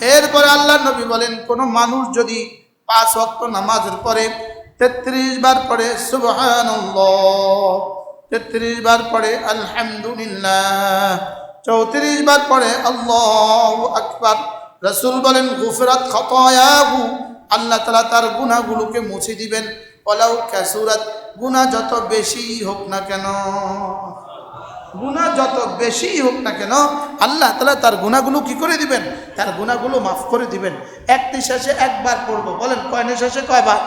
এরপরে আল্লাহ নবী বলেন, কোনো মানুষ যদি পাঁচ ওয়াক্ত নামাজের পরে তেত্রিশ বার সুবহান তেত্রিশ বার পড়ে, আলহামদুলিল্লাহ, চৌত্রিশ বার পরে আল্লাহ আকবার, রসুল বলেন, গুফরাত খতয়াহু, আল্লাহ তালা তার গুণাগুলোকে মুছে দিবেন। ওলাউ ক্যাসুরাত গুণা যত বেশি হোক না কেন। গুণা যত বেশি হোক না কেন, আল্লাহ তালা তার গুণাগুলো কি করে দিবেন? তার গুণাগুলো মাফ করে দিবেন। এক নিঃশ্বাসে একবার পড়ব। বলেন, কয় নিঃশ্বাসে কয়বার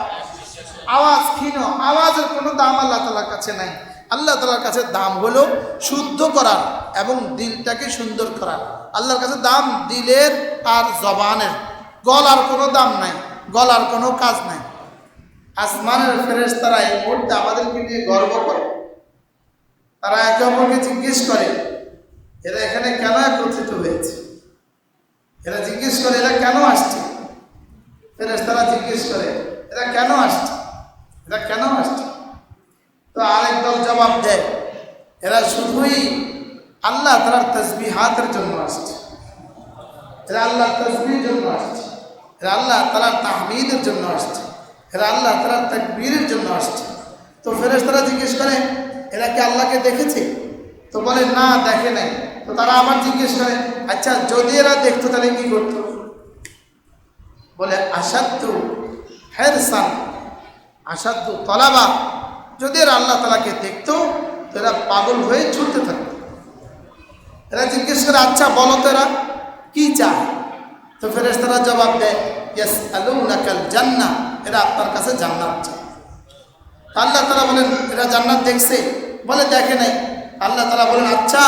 আওয়াজ ক্ষীণ, আওয়াজের কোনো দাম আল্লাহ তালার কাছে নাই। আল্লাহ তালার কাছে দাম হলো শুদ্ধ করার এবং দিলটাকে সুন্দর করার আল্লাহর কাছে দাম দিলের আর জবানের। গলার কোনো দাম নাই, গলার কোনো কাজ নাই। আসমানের ফেরেস তারা এই মুহূর্তে আমাদেরকে নিয়ে গর্ব করে। তারা একে অপরকে জিজ্ঞেস করে, এরা এখানে কেন একত্রিত হয়েছে? এরা জিজ্ঞেস করে, এরা কেন আসছে? ফেরেস তারা জিজ্ঞেস করে, এরা কেন আসছে? এরা কেন আসছে? তো আরেক দল জবাব দেয়, এরা শুধুই আল্লাহ তালার তসবি হাতের জন্য আসছে। এরা আল্লাহ তসবির জন্য আসছে। এরা আল্লাহ তালার তাহমিদের জন্য আসছে। এরা আল্লাহ তালার তকবীরের জন্য আসছে। তো ফেরেস তারা জিজ্ঞেস করে এরা কি আল্লাহকে দেখেছে? তো বলে, না, দেখে নাই। তো তারা আবার জিজ্ঞেস করে আচ্ছা যদি এরা দেখতো, তাহলে কি করতো? বলে আসাদ্দু হেরসান আসাদ্দু তলাবা। যদি এরা আল্লাহ তালাকে দেখতো, তো এরা পাগল হয়ে ছুটতে থাকতো। এরা জিজ্ঞেস করে আচ্ছা বলো তো এরা, কি চায়? তো ফেরেস তারা জবাব দেয় ইয়াস আলুনাকাল জান্না এরা আপনার কাছে জান্নাত চায়। আল্লাহ তালা বলেন, এরা জান্নাত দেখছে? বলে, দেখে নাই। আল্লাহ তালা বলেন আচ্ছা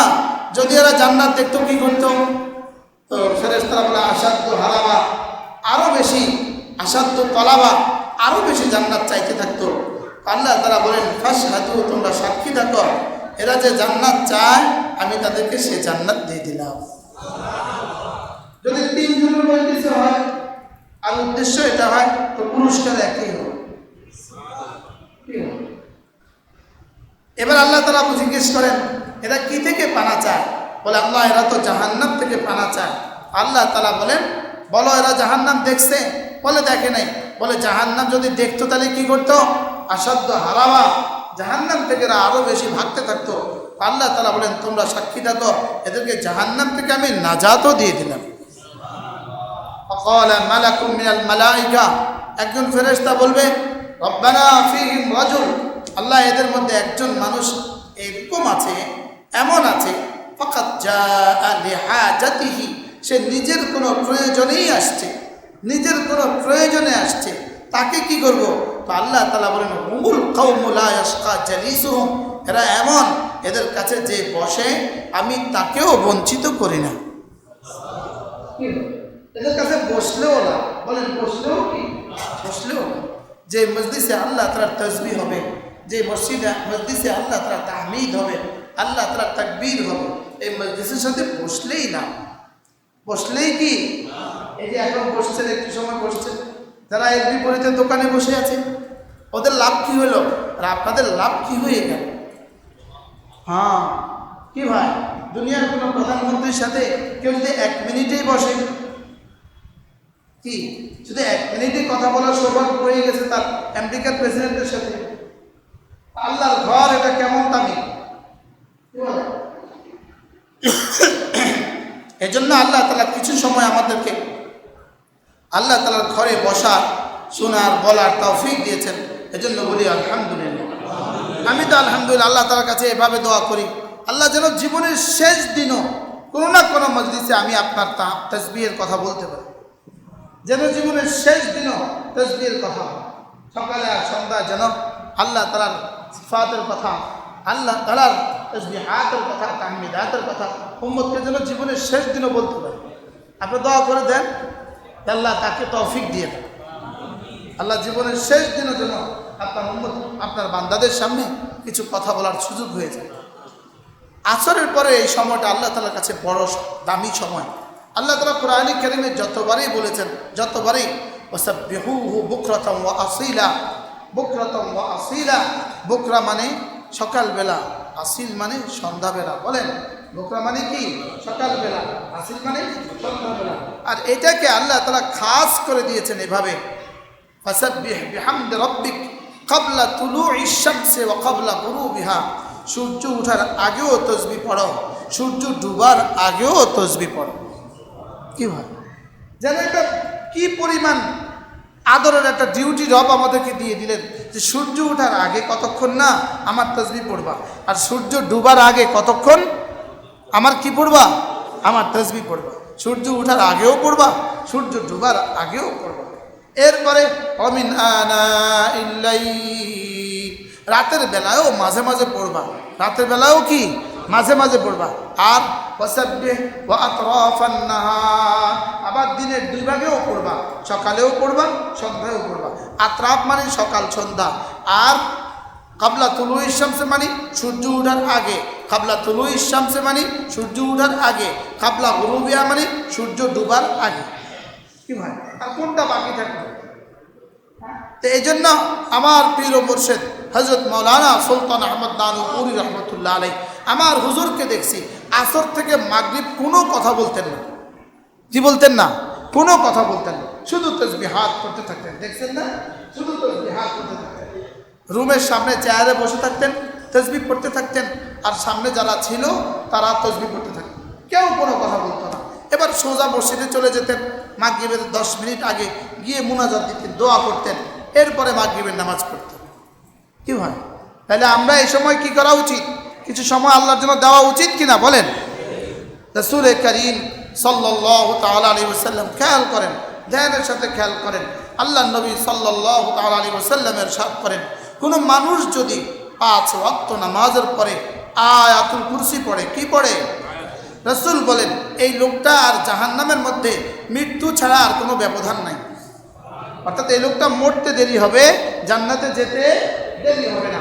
যদি এরা জান্নাত দেখতো, কি করতো? তো ফেরেস তারা বলে আসাদ্য হারাবা আরও বেশি আসাদ্য তলাবা। আরও বেশি জান্নাত চাইতে থাকতো। আল্লাহ তারা বলেন ফাঁস হাতু তোমরা সাক্ষী থাকো। এরা যে জান্নাত চায়, আমি তাদেরকে সে জান্নাত দিয়ে দিলাম। যদি তিনজনের মধ্যে হয়, আর উদ্দেশ্য এটা হয়, তো পুরস্কার একই হবে? এবার আল্লাহ তালা জিজ্ঞেস করেন এরা কি থেকে পানা চায়? বলে আল্লাহ এরা তো জাহান্নাম থেকে পানা চায়। আল্লাহ তালা বলেন বলো এরা জাহান্নাম দেখছে? বলে দেখে নাই। বলে জাহান্নাম যদি দেখতো তাহলে কি করতো? আসাধ্য হারাওয়া জাহান্নাম থেকে এরা আরও বেশি ভাগতে থাকতো। আল্লাহ তালা বলেন তোমরা সাক্ষী থাকো এদেরকে জাহান্নাম থেকে আমি নাজাতও দিয়ে দিলাম। একজন ফেরেস্তা বলবে রাজুল। আল্লাহ এদের মধ্যে একজন মানুষ এরকম আছে, এমন আছে লিহাজাতিহি। সে নিজের কোনো প্রয়োজনেই আসছে, নিজের কোনো প্রয়োজনে আসছে। তাকে কি করব? তো আল্লাহ তালা বলেন, হুমুল কওমু লা ইয়াশকা জালিসুহুম। এরা এমন, এদের কাছে যে বসে, আমি তাকেও বঞ্চিত করি না। এদের কাছে বসলেও না। বলেন, বসলেও কি? বসলেও না। যে মসজিদে আল্লাহ তালার তসবি হবে, যে মসজিদে মসজিদে আল্লাহ তালা তাহমিদ হবে, আল্লাহ তালার তাকবীর হবে, এই মসজিদের সাথে বসলেই না বসলেই কি? এই যে এখন বসছেন, একটু সময় বসছেন। যারা এর বিপরীতে দোকানে বসে আছে, ওদের লাভ কি হলো? আর আপনাদের লাভ কি হয়ে গেল? হ্যাঁ কি ভাই? দুনিয়ার কোনো প্রধানমন্ত্রীর সাথে কেউ যদি এক মিনিটেই বসে কি? শুধু এক মিনিটে কথা বলার সৌভাগ্য হয়ে গেছে, তার আমেরিকার প্রেসিডেন্টের সাথে। আল্লাহর ঘর, এটা কেমন দামি? এজন্য আল্লাহ তালা কিছু সময় আমাদেরকে আল্লাহ তালার ঘরে বসা শোনার, বলার তৌফিক দিয়েছেন। এজন্য বলি আলহামদুলিল্লাহ। আমি তো আলহামদুলিল্লাহ আল্লাহ তালার কাছে এভাবে দোয়া করি। আল্লাহ যেন জীবনের শেষ দিনও কোনো না কোনো মজলিসে আমি আপনার তসবিহের কথা বলতে পারি। যেন জীবনের শেষ দিনও তসবির কথা। সকালে আর সন্ধ্যায় যেন আল্লাহ তালার সিফাতের কথা, আল্লাহ তালার তসবি হাতের কথা, তাহমিদাতের কথা উম্মতকে যেন জীবনের শেষ দিনও বলতে পারে। আপনি দোয়া করে দেন, আল্লাহ তাকে তৌফিক দিয়ে দেন। আল্লাহ জীবনের শেষ দিনও যেন আপনার উম্মত, আপনার বান্দাদের সামনে কিছু কথা বলার সুযোগ হয়ে যায়। আসরের পরে এই সময়টা আল্লাহ তালার কাছে বড় দামি সময়। আল্লাহ তালা কোরআনী কেরিমে যতবারই বলেছেন, যতবারই ওসব বেহু হু বুকরতম ও আসিলা বুকরতম ও আসিলা, বুকরা মানে সকালবেলা, আসিল মানে সন্ধ্যাবেলা, বলেন, বোকরা মানে কি? সকালবেলা, আসিল মানে সন্ধ্যাবেলা। আর এটাকে আল্লাহ তালা খাস করে দিয়েছেন এভাবে রাব্বিক ক্বাবলা তুলুই শামসি ওয়া ক্বাবলা গুরুবিহা। সূর্য ওঠার আগেও তসবি পড়ো, সূর্য ডুবার আগেও তসবি পড়ো। কি হয়? যেন এটা কি পরিমাণ আদরের একটা ডিউটি রব আমাদেরকে দিয়ে দিলেন যে সূর্য ওঠার আগে কতক্ষণ না আমার তসবি পড়বা? আর সূর্য ডুবার আগে কতক্ষণ আমার কি পড়বা? আমার তসবি পড়বা। সূর্য ওঠার আগেও পড়বা, সূর্য ডুবার আগেও পড়বা। এরপরে অমিন রাতের বেলায়ও মাঝে মাঝে পড়বা। রাতের বেলায়ও কি? মাঝে মাঝে পড়বা। আর আবার দিনের দুই ভাগেও পড়বা। সকালেও পড়বা, সন্ধ্যায়ও পড়বা। আতরাফ মানে সকাল, সন্ধ্যা। আর কাবলা তুলু ইসামসে মানে সূর্য উঠার আগে। কাবলা তুলু ইসামসে মানে সূর্য উঠার আগে। কাবলা গুরুবিয়া মানে সূর্য ডুবার আগে। কি ভাই? আর কোনটা বাকি থাকবে? তো এই জন্য আমার পীর ও মুর্শেদ হজরত মৌলানা সুলতান আহমদ নানুপুরি রহমতুল্লাহ আলাই আমার হুজুরকে দেখছি, আসর থেকে মাগরিব কোনো কথা বলতেন না। কি বলতেন না, কোনো কথা বলতেন না। শুধু তসবি হাত করতে থাকতেন, দেখছেন না? শুধু তসবি হাত করতে থাকতেন। রুমের সামনে চেয়ারে বসে থাকতেন তসবি পড়তে থাকতেন, আর সামনে যারা ছিল, তারা তসবি পড়তে থাকতেন। কেউ কোনো কথা বলতো না। এবার সোজা মসজিদে চলে যেতেন, মাগরিবের দশ মিনিট আগে গিয়ে মুনাজাত দিতেন, দোয়া করতেন, এরপরে মাগরিবের নামাজ পড়তেন। কি হয়? তাহলে আমরা এই সময় কি করা উচিত? কিছু সময় আল্লাহর জন্য দেওয়া উচিত কিনা বলেন? রসুল করিম সাল্লাহ খেয়াল করেন, ধ্যানের সাথে খেয়াল করেন আল্লাহ নবী সাল্লাহ তাল আলী ওসাল্লামের সাথ করেন, কোনো মানুষ যদি পাঁচ ওয়াক্ত নামাজের পরে আয়াতুল কুরসি পড়ে, কি পড়ে? রসুল বলেন, এই লোকটা আর জাহান্নামের মধ্যে মৃত্যু ছাড়া আর কোনো ব্যবধান নাই। অর্থাৎ এই লোকটা মরতে দেরি হবে, জান্নাতে যেতে দেরি হবে না।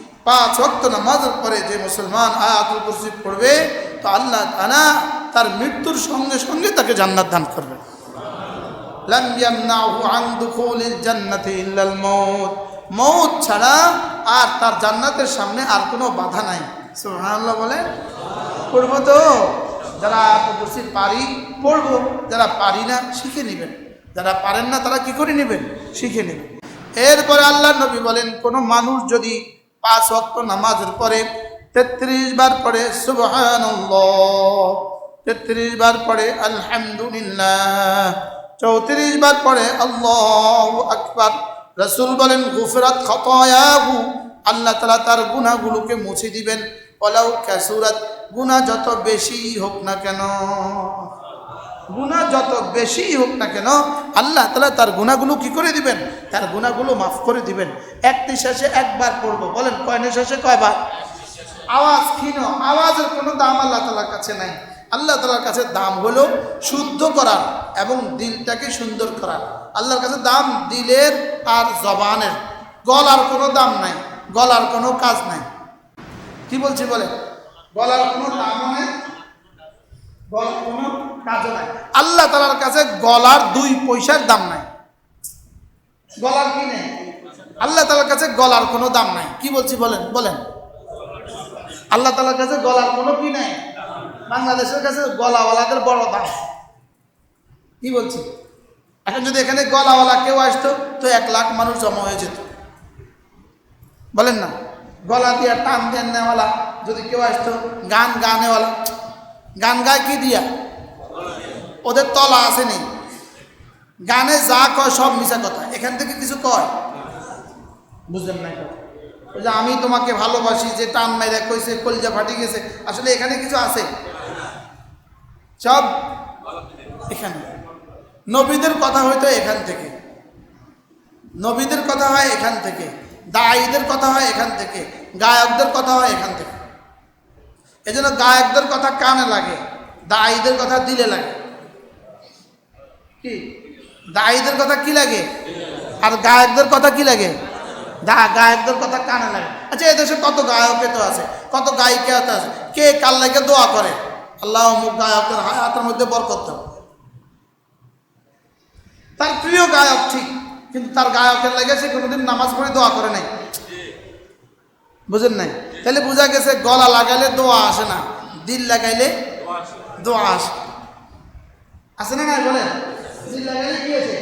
পাঁচ ওয়াক্ত নামাজের পরে যে মুসলমান আয়াতুল কুরসি পড়বে, তো আল্লাহ তাআলা তার মৃত্যুর সঙ্গে সঙ্গে তাকে জান্নাত দান করবে। মৌত ছাড়া আর তার জান্নাতের সামনে আর কোনো বাধা নাই। সুবহানাল্লাহ বলে? পড়ব তো। যারা আয়াতুল কুরসি পারি, পড়ব। যারা পারি না, শিখে নেবেন। যারা পারেন না, তারা কি করে নেবেন? শিখে নেবেন। এরপরে আল্লাহ নবী বলেন, কোনো মানুষ যদি পাঁচ ওয়াক্ত নামাজের পরে তেত্রিশ বার পড়ে সুবহান তেত্রিশ বার পড়ে, আলহামদুলিল্লাহ। চৌত্রিশ বার পড়ে, আল্লাহ আকবার। রসুল বলেন, গুফরাত খতয়াহু। আল্লাহ তালা তার গুনাহগুলোকে মুছে দিবেন। ওলাউ ক্যাসুরাত গুনাহ যত বেশি হোক না কেন। গুণা যত বেশি হোক না কেন, আল্লাহ তালা তার গুণাগুলো কি করে দিবেন? তার গুণাগুলো মাফ করে দিবেন। এক নিঃশ্বাসে একবার পড়ব। বলেন, কয় নিঃশ্বাসে কয়বার আওয়াজ ক্ষীণ, আওয়াজের কোনো দাম আল্লাহ তালার কাছে নাই। আল্লাহ তালার কাছে দাম হলো শুদ্ধ করার এবং দিলটাকে সুন্দর করার আল্লাহর কাছে দাম দিলের আর জবানের। গলার কোনো দাম নাই, গলার কোনো কাজ নাই। কি বলছি বলে গলার কোনো দামও নেই, গলার কোনো আল্লাহ তালার কাছে গলার দুই পয়সার দাম নাই। গলার কি নেই? আল্লাহ তালার কাছে গলার কোনো দাম নাই। কি বলছি বলেন বলেন। আল্লাহ তালার কাছে গলার কোনো কি নাই? বাংলাদেশের কাছে গলাওয়ালাদের বড় দাম। কি বলছি? এখন যদি এখানে গলাওয়ালা কেউ আসতো, তো এক লাখ মানুষ জমা হয়ে যেত। বলেন না। গলা দিয়ে টান দেন নেওয়ালা, যদি কেউ আসতো, গান গানেওয়ালা। গান গায় কি দিয়া? ওদের তলা আসেনি গানে যা কয় সব মিশা কথা। এখান থেকে কিছু কয়? বুঝলেন না যে আমি তোমাকে ভালোবাসি, যে টান মাইরা কইছে, কলজা ফাটি গেছে, আসলে এখানে কিছু আছে? সব এখানে। নবীদের কথা হয়তো এখান থেকে। নবীদের কথা হয় এখান থেকে। দায়ীদের কথা হয় এখান থেকে। গায়কদের কথা হয় এখান থেকে। এজন্য গায়কদের কথা কানে লাগে দায়ীদের কথা দিলে লাগে। দায়ীদের কথা কি লাগে? আর গায়কদের কথা কি লাগে? দা, গায়কদের কথা কানে লাগে। আচ্ছা এদেশে কত গায়কে তো আছে, কত গায়িকা তো আছে? কে কার লাগে দোয়া করে? আল্লাহ অমুক গায়কের হাতের মধ্যে বরকত দাও। তার প্রিয় গায়ক ঠিক, কিন্তু তার গায়কের লাগে সে কোনোদিন নামাজ পড়ে দোয়া করে নাই। বুঝেন নাই? তাহলে বোঝা গেছে গলা লাগাইলে দোয়া আসে না, দিল লাগাইলে দোয়া আসে। আসে না নাই বলেন? দিল লাগাইলে কি আছে